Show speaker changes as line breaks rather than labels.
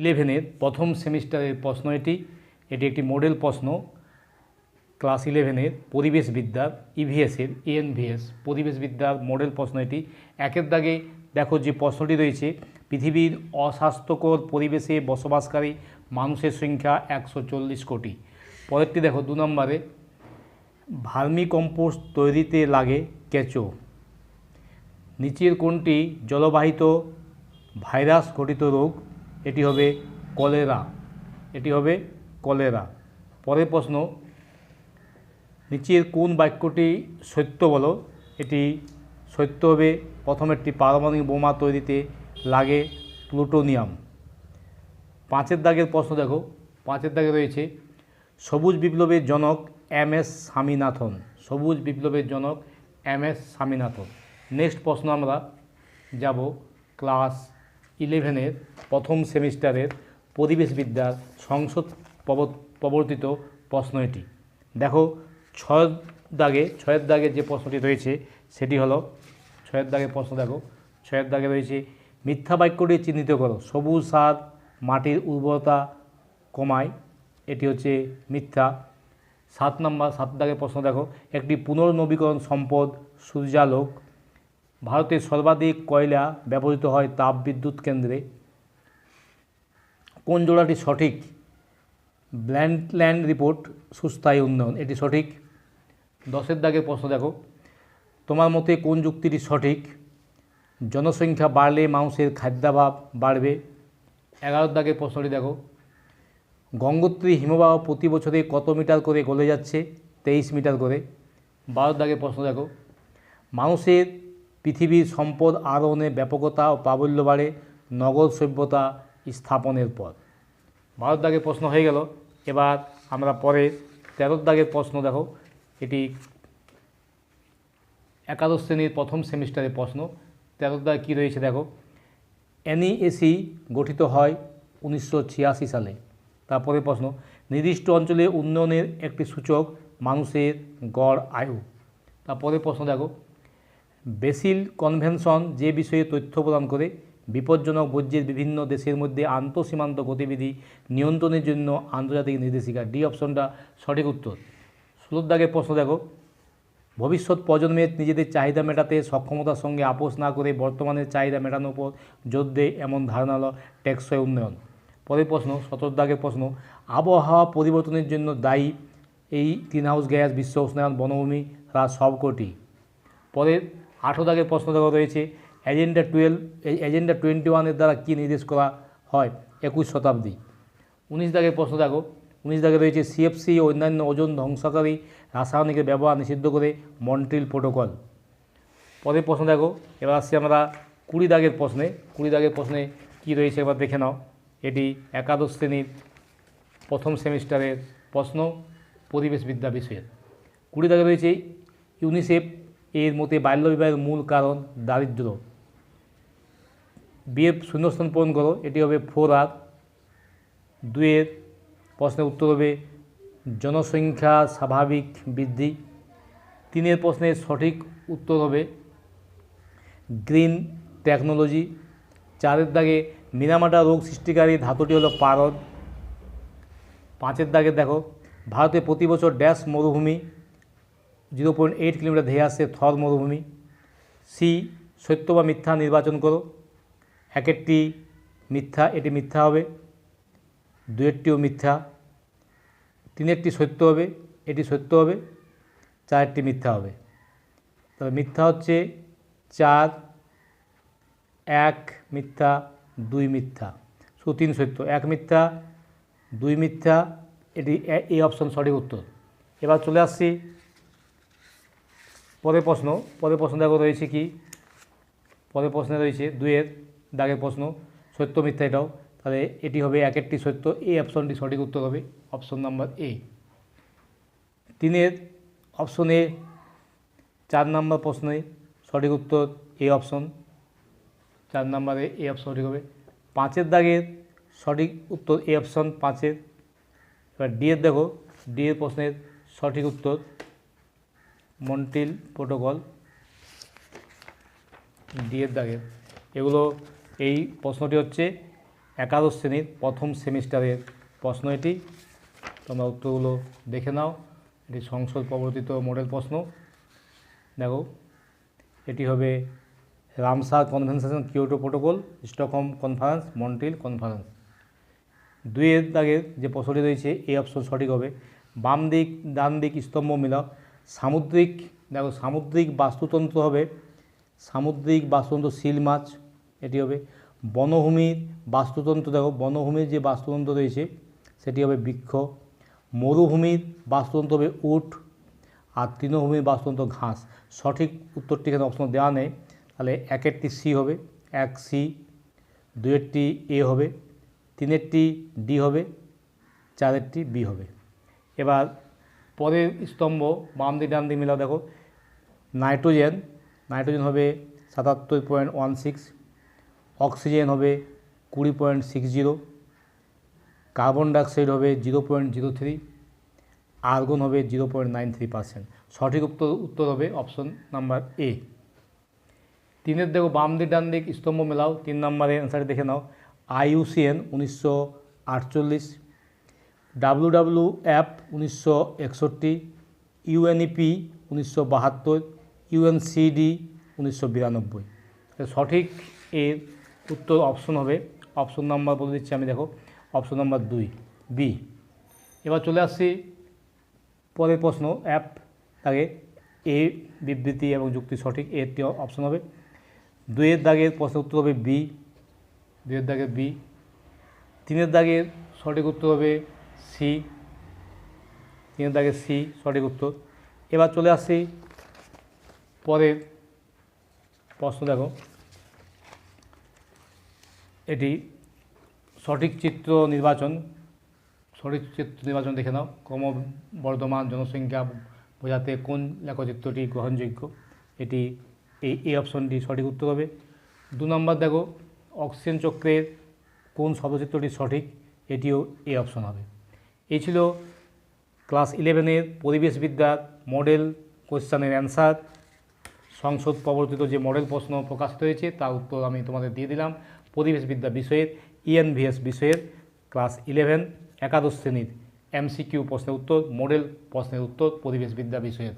ইলেভেনের প্রথম সেমিস্টারের প্রশ্ন এটি। এটি একটি মডেল প্রশ্ন। ক্লাস ইলেভেনের পরিবেশবিদ্যার ইভিএসের এএনভিএস পরিবেশবিদ্যার মডেল প্রশ্ন এটি। একের দাগে দেখো যে প্রশ্নটি রয়েছে, পৃথিবীর অস্বাস্থ্যকর পরিবেশে বসবাসকারী মানুষের সংখ্যা একশো চল্লিশ কোটি। পরেরটি দেখো দু নম্বরে ভার্মি কম্পোস্ট তৈরিতে লাগে কেঁচো। নিচের কোনটি জলবাহিত ভাইরাস ঘটিত রোগ? এটি হবে কলেরা। এটি হবে কলেরা। পরের প্রশ্ন, নিচের কোন বাক্যটি সত্য বলো? এটি সত্য হবে প্রথমেরটি পারমাণবিক বোমা তৈরিতে লাগে প্লুটোনিয়াম। পাঁচের দাগের প্রশ্ন দেখো। পাঁচের দাগে রয়েছে, সবুজ বিপ্লবের জনক এম এস স্বামীনাথন। সবুজ বিপ্লবের জনক এম এস স্বামীনাথন। নেক্সট প্রশ্ন আমরা যাব ক্লাস ইলেভেনের প্রথম সেমিস্টারের পরিবেশবিদ্যার সংসদ প্রব- প্রবর্তিত প্রশ্ন এটি। দেখো ছয় দাগে, ছয়ের দাগে যে প্রশ্নটি রয়েছে, সেটি হলো, ছয়ের দাগে প্রশ্ন দেখো, ছয়ের দাগে রয়েছে, মিথ্যা বাক্যটি চিহ্নিত করো, সবুজ সার মাটির উর্বরতা কমায়, এটি হচ্ছে মিথ্যা। সাত নম্বর, সাত দাগের প্রশ্ন দেখো, একটি পুনর্নবীকরণ সম্পদ সূর্যালোক ভারতের সর্বাধিক কয়লা ব্যবহৃত হয় তাপ বিদ্যুৎ কেন্দ্রে? কোন জোড়াটি সঠিক? ব্ল্যান্ডল্যান্ড রিপোর্ট, সুস্থায়ী উন্নয়ন, এটি সঠিক? দশের দাগের প্রশ্ন দেখো। তোমার মতে কোন যুক্তিটি সঠিক? জনসংখ্যা বাড়লে মানুষের খাদ্যাভাব বাড়বে। এগারোর দাগের প্রশ্নটি দেখো। গঙ্গোত্রী হিমবাহ প্রতি বছরে কত মিটার করে গলে যাচ্ছে? তেইশ মিটার করে। বারো দাগের প্রশ্ন দেখো। মানুষের পৃথিবীর সম্পদ আরোহণে ব্যাপকতা ও প্রাবল্য বাড়ে, নগর সভ্যতা স্থাপনের পর। ভারত দাগের প্রশ্ন হয়ে গেল। এবার আমরা পরে তেরোর দাগের প্রশ্ন দেখো। এটি একাদশ শ্রেণির প্রথম সেমিস্টারের প্রশ্ন। তেরোর দাগে কী রয়েছে দেখো। এনইএসি গঠিত হয় উনিশশো ছিয়াশি সালে। তারপরে প্রশ্ন, নির্দিষ্ট অঞ্চলে উন্নয়নের একটি সূচক মানুষের গড় আয়ু। তারপরে প্রশ্ন দেখো বেসিল কনভেনশন যে বিষয়ে তথ্য প্রদান করে, বিপজ্জনক বর্জ্যের বিভিন্ন দেশের মধ্যে আন্তঃসীমান্ত গতিবিধি নিয়ন্ত্রণের জন্য আন্তর্জাতিক নির্দেশিকা। ডি অপশনটা সঠিক উত্তর। ষোলোর দাগের প্রশ্ন দেখো। ভবিষ্যৎ প্রজন্মের নিজেদের চাহিদা মেটাতে সক্ষমতার সঙ্গে আপোষ না করে বর্তমানের চাহিদা মেটানোর উপর জোর দেয় এমন ধারণা হলো টেকসই উন্নয়ন। পরের প্রশ্ন, সতর দাগের প্রশ্ন, আবহাওয়া পরিবর্তনের জন্য দায়ী এই গ্রিন হাউস গ্যাস বিশ্ব উষ্ণায়ন বনভূমি হ্রাস সবকটি। পরের আঠেরো দাগের প্রশ্ন দেওয়া রয়েছে এজেন্ডা টুয়েলভ এই এজেন্ডা টোয়েন্টি ওয়ানের দ্বারা কী নির্দেশ করা হয়? একুশ শতাব্দী। উনিশ দাগের প্রশ্ন দেখো। উনিশ দাগে রয়েছে সিএফসি ও অন্যান্য ওজন ধ্বংসকারী রাসায়নিকের ব্যবহার নিষিদ্ধ করে মন্ট্রিল প্রোটোকল পরের প্রশ্ন দেখো, এবার আসছি আমরা কুড়ি দাগের প্রশ্নে। কুড়ি দাগের প্রশ্নে কী রয়েছে এবার দেখে নাও। এটি একাদশ শ্রেণির প্রথম সেমিস্টারের প্রশ্ন পরিবেশবিদ্যা বিষয়ের। কুড়ি দাগে রয়েছে ইউনিসেফ এর মতে বাল্যবিবাহের মূল কারণ দারিদ্র্য বিয়ের শূন্যস্থান পূরণ করো, এটি হবে ফোর আর। দুয়ের প্রশ্নের উত্তর হবে জনসংখ্যা স্বাভাবিক বৃদ্ধি। তিনের প্রশ্নের সঠিক উত্তর হবে গ্রিন টেকনোলজি। চারের দাগে মিনামাটা রোগ সৃষ্টিকারী ধাতুটি হলো পারদ। পাঁচের দাগে দেখো, ভারতে প্রতি বছর ড্যাশ মরুভূমি। জিরো পয়েন্ট এইট কিলোমিটার ধেয়ে আসছে থর মরুভূমি। সি, সত্য বা মিথ্যা নির্বাচন করো। এক একটি মিথ্যা, এটি মিথ্যা হবে। দুয়েরটিও মিথ্যা। তিনেরটি সত্য হবে, এটি সত্য হবে। চারটি মিথ্যা হবে। তবে মিথ্যা হচ্ছে চার, এক মিথ্যা, দুই মিথ্যা। শুধু তিন সত্য, এক মিথ্যা, দুই মিথ্যা, এটি এই অপশন সঠিক উত্তর। এবার চলে আসছি পরের প্রশ্ন। পরের প্রশ্ন দেখো রয়েছে কি? পরের প্রশ্নে রয়েছে দুয়ের দাগের প্রশ্ন, সত্য, মিথ্যা এটাও। তাহলে এটি হবে এক একটি সত্য এই অপশনটি সঠিক উত্তর হবে অপশন নাম্বার এ। তিনের অপশনে চার নাম্বার প্রশ্নে সঠিক উত্তর এ অপশন। চার নম্বরে এ অপশন সঠিক হবে। পাঁচের দাগের সঠিক উত্তর এ অপশন পাঁচের। এবার ডি এর দেখো ডি এর প্রশ্নের সঠিক উত্তর মন্টিল, প্রোটোকল ডি এর দাগের। এগুলো এই প্রশ্নটি হচ্ছে একাদশ শ্রেণির প্রথম সেমিস্টারের প্রশ্ন এটি। তোমরা উত্তরগুলো দেখে নাও। এটি সংসদ প্রবর্তিত মডেল প্রশ্ন। দেখো, এটি হবে Ramsar convention Kyoto protocol, Stockholm conference Montreal conference. দুইয়ের দাগের যে প্রশ্নটি রয়েছে, এই অপশন সঠিক হবে। বাম দিক, ডান দিক স্তম্ভ মিলা সামুদ্রিক, দেখো সামুদ্রিক বাস্তুতন্ত্র হবে। সামুদ্রিক বাস্তুতন্ত্র শিল মাছ, এটি হবে। বনভূমির বাস্তুতন্ত্র, দেখো, বনভূমির যে বাস্তুতন্ত্র রয়েছে, সেটি হবে বৃক্ষ। মরুভূমির বাস্তুতন্ত্র হবে উট, আর তৃণভূমির বাস্তুতন্ত্র ঘাস। সঠিক উত্তরটি এখানে অপশন দেওয়া নেই। তাহলে একেরটি সি হবে, এক সি দুয়েরটি এ হবে তিনেরটি ডি হবে চারেরটি বি হবে। এবার পরের স্তম্ভ বাম দিক ডান দিক মিলাও, দেখো। নাইট্রোজেন নাইট্রোজেন হবে সাতাত্তর পয়েন্ট ওয়ান সিক্স, অক্সিজেন হবে কুড়ি point six zero, carbon dioxide হবে zero point zero three, argon হবে zero point nine three percent. সঠিক উত্তর উত্তর হবে অপশন নাম্বার এ। তিনের দেখো বাম দিক ডান দিক স্তম্ভ মেলাও, তিন নম্বরে অ্যান্সারটি দেখে নাও। আইইউসিএন উনিশশো আটচল্লিশ ডাব্লু ডাব্লু অ্যাপ উনিশশো একষট্টি, ইউএনইপি উনিশশো বাহাত্তর, ইউএনসিডি উনিশশো বিরানব্বই। সঠিক এর উত্তর অপশন হবে। অপশন নাম্বার বলে দিচ্ছি আমি, দেখো। অপশন নাম্বার দুই বি এবার চলে আসছি পরের প্রশ্ন, অ্যাপ দাগে এ বিবৃতি এবং যুক্তি সঠিক এরটি অপশন হবে। দুইয়ের দাগের প্রশ্ন উত্তর হবে বি দুইয়ের দাগের বি তিনের দাগের সঠিক উত্তর হবে সি তিনের দাগের সি, সঠিক উত্তর। এবার চলে আসছি পরের প্রশ্ন, দেখো। এটি সঠিক চিত্র নির্বাচন, সঠিক চিত্র নির্বাচন দেখে নাও। ক্রমবর্ধমান জনসংখ্যা বোঝাতে কোন লেখচিত্রটি গ্রহণযোগ্য? এটি এই এই অপশনটি সঠিক উত্তর হবে। দু নম্বর, দেখো, অক্সিজেন চক্রের কোন শব্দচিত্রটি সঠিক? এটিও এই অপশন হবে। এই ছিল ক্লাস ইলেভেনের পরিবেশবিদ্যার মডেল কোশ্চানের অ্যান্সার। সংসদ প্রবর্তিত যে মডেল প্রশ্ন প্রকাশিত হয়েছে, তার উত্তর আমি তোমাদের দিয়ে দিলাম। পরিবেশবিদ্যা বিষয়ের ইএনভিএস বিষয়ের ক্লাস ইলেভেন একাদশ শ্রেণির এমসিকিউ প্রশ্নের উত্তর, মডেল প্রশ্নের উত্তর, পরিবেশবিদ্যা বিষয়ের।